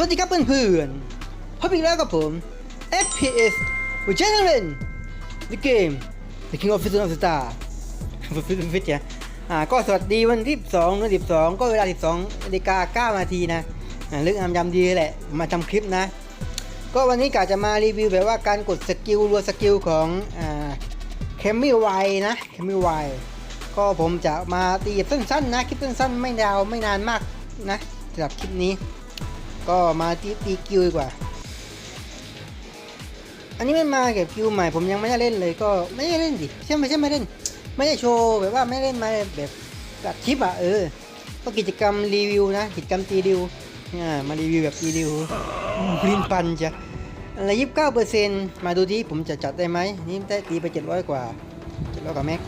สวัสดีครับเพื่อนๆพบอีกแล้วกับผม FPS วิจัยนักเล่น The Game The King of Fiction of Star ฟิตฟิตเนี่ยอ่าก็สวัสดีวันที่12เดือน12 ก็เวลา 12นาฬิกา9นาทีนะอ่าเรื่องอามยำดีแหละ มาทำคลิปนะ ก็วันนี้กะจะมารีวิวแบบว่าการกดสกิลรัวสกิลของอ่าเคมิไวนะเคมิไวก็ผมจะมาตีสั้นๆนะ คลิปสั้นๆ ไม่ยาวไม่นานมากนะสำหรับคลิปนี้ ก็มาตีตีกิวดีกว่า อันนี้มันมาเก็บกิวใหม่ผมยังไม่ได้เล่นเลยก็ไม่ได้เล่นดิใช่ไหมใช่ไม่เล่น ไม่ได้โชว์แบบว่าไม่เล่นมาแบบกับทิปอะเออ ก็กิจกรรมรีวิวนะกิจกรรมตีดิวอ่ามารีวิวแบบตีดิวลินปันจ้ะอะไรยี่สิบเก้าเปอร์เซ็นต์มาดูดิผมจะจัดได้ไหมนี่ได้ตีไปเจ็ดร้อยกว่าเจ็ดร้อยกว่าแม็ก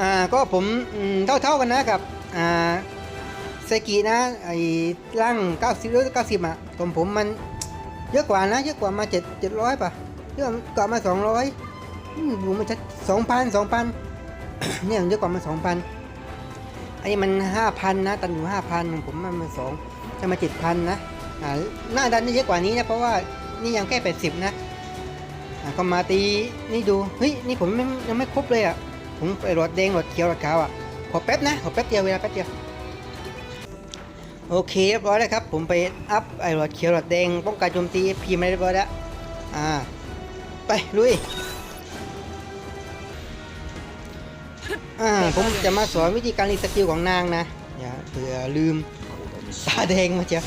อ่าก็ผมอืมเท่าๆกันนะกับอ่า เซกินะ ไอ้ร่าง 90หรือ90อะผมผมมันเยอะกว่านะ เยอะกว่ามา 7 700 ป่ะ เยอะกว่ามา 200อืมผมมันจะ2,000 2,000 เนี่ยมันเยอะกว่ามา 2,000ไอ้มัน 5,000 นะ ตันอยู่ 5,000ของผมมันมา2จะมา 7,000 นะอ่าหน้าดันนี่เยอะกว่านี้นะ เพราะว่านี่ยังแค่ 80 นะอ่าก็มาตีนี่ดู เฮ้ย นี่ผมยังยังไม่ครบเลยอะ ผมไปหลอดแดงหลอดเขียวหลอดขาวอะ ขอแป๊บนะ ขอแป๊บเดียวเวลาแป๊บเดียว โอเคเรียบร้อยแล้วครับ ผมไปอัพไอหลอดเขียวหลอดแดงป้องกันโจมตีพีมาเรียบร้อยแล้ว อ่า ไปลุย อ่า ผมจะมาสอนวิธีการรีสกิลของนางนะ อย่าเผื่อลืมตาแดงมาเจ้ะ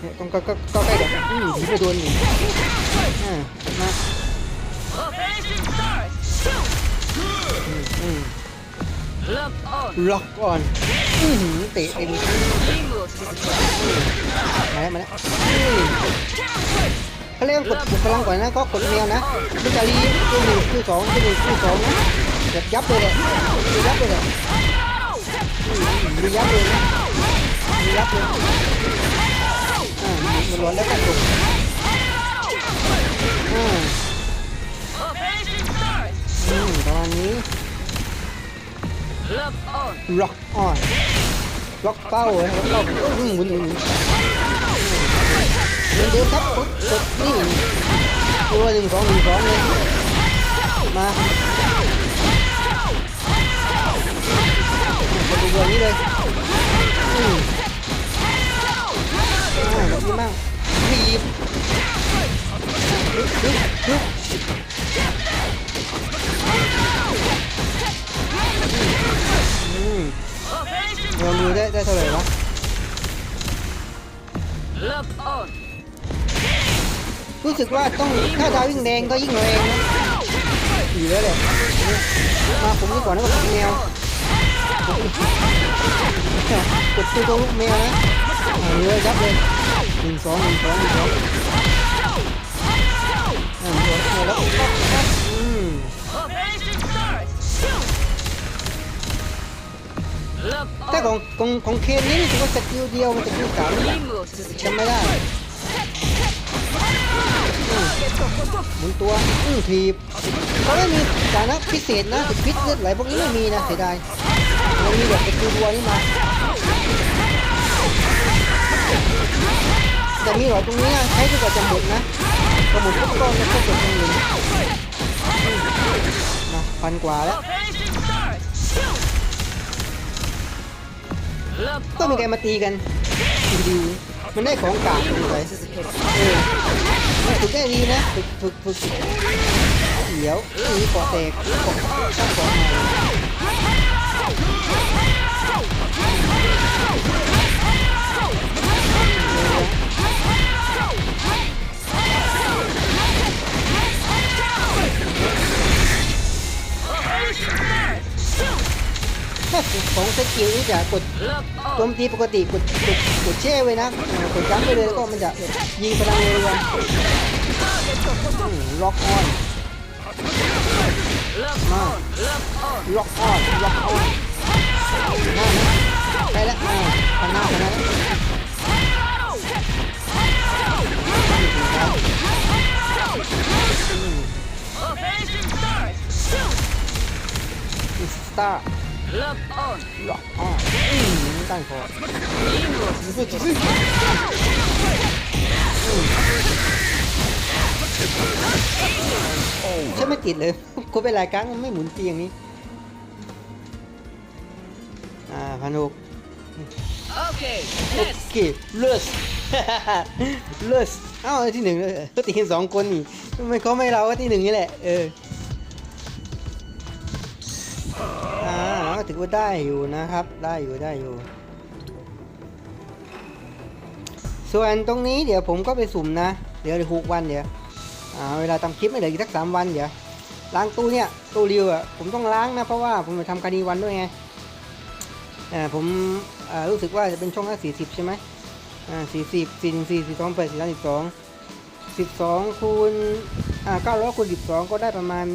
เนี่ยก็ก็ก็ก็ใกล้กับอืมผีไปโดนอยู่อ่ามา ล็อกก่อนอื้อหือเตะเต็มมาแล้วมาแล้วเขาเรียกว่กดบุกพลังก่อนนะก็กดแนวนะพิจารีตัวหนึ่งตัวสองตัวหนึ่งตัวสองนะแบบยับเลยแหละยับเลยแหละมียับเลยนะมียับเลยอ่ามันร้อนแล้วกันตกอ่า Operation start. อืมประมาณนี้ Lock on. ล็อกออนล็อกเป้าเลยล็อกเป้ รู้สึกว่าต้องถ้าดาวยิ่งแดงก็ยิ่งแรงนะอยู่แล้วแหละมาผมนี่ก่อนนะกับแมวกดตัวตัวลูกแมวนะเอาเลยยับเลยหนึ่งสองหนึ่งสองหนึ่งสองแล้วอืม Operation start. Lock ถ้าของของของเคนนี่รู้สึกว่าสกิลเดียวมันจะคือสามจำไม่ได้ หมุนตัว อืมทีบเขาไม่มีฐานะพิเศษนะถึงพิษเลือดไหลพวกนี้ไม่มีนะเสียดายมันมีแบบเป็นตัววัวนี่มาแต่มีหลอตรงนี้นะใช้จนกว่าจะหมดนะพอหมดทุกก้อนแล้วก็กดตรงนี้นะพันกว่าแล้ว Operation start. Lock ก็มี on. ใครมาตีกันดีมันได้ของกากตรงไหน Disappear. เออ ฝึกได้ดีนะฝึกฝึกฝึกเดี๋ยวมีเกาะแตกเกาะสร้างเกาะใหม่ กิลนี่จะกด Lock โจ on. มตีปกติกดกดกดแช่ไว้นะอ่ากดย้ำไปเลยแล้วก็มันจะยิงพลังเร็วๆล็อกออน Lock Ma. on. Lock on. ล็อกออนล็อกออนนั่นนะใช่แล้วอ่าพันหน้าพันหน้าแล้ว Operation start. สตาร์ Lock on. หลอกอ้ออืมตั้งคอ Teamwork. ใช่ไม่ติดเลยกูเป็นรายการมันไม่หมุนตีอย่างนี้ อ่าพานุก Okay, โอ let's เคเลิศเลิศเอ้าที่หนึ่งเลยก็ตีกันสองคนนี่ทำไมเขาไม่เราก็ที่หนึ่งนี่แหละ เอออ่ ถือว่าได้อยู่นะครับ ได้อยู่ได้อยู่ ส่วนตรงนี้เดี๋ยวผมก็ไปสุ่มนะ เดี๋ยวหกวันเดี๋ยวเวลาทำคลิปไม่เหลืออีกสักสามวันเดี๋ยวล้างตู้เนี่ยตู้ริวอะผมต้องล้างนะเพราะว่าผมไปทำคดีวันด้วยไงอ่าผมอ่ารู้สึกว่าจะเป็นช่องละสี่สิบใช่ไหมอ่าสี่สิบสี่หนึ่งสี่สี่สองแปดสี่สิบสองสิบสองคูณอ่าเก้าร้อยคูณสิบสองก็ได้ประมาณ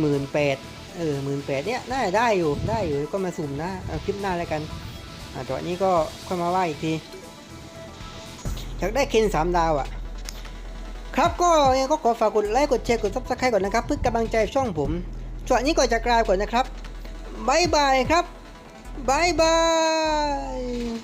หมื่นแปด เออหมื่นแปดเนี้ยได้ได้อยู่ได้อยู่ก็มาสุ่มนะเอาคลิปหน้าแล้วกันอ่าตอนนี้ก็ค่อยมาว่าอีกทีอยากได้เคนสามดาวอะ ครับก็ยังก็ขอฝากกดไลค์กดแชร์กดซับสไครต์ก่อนนะครับเพื่อกำลังใจช่องผมส่วนนี้ก็จะกลาก่อนนะครับบายบายครับบายบาย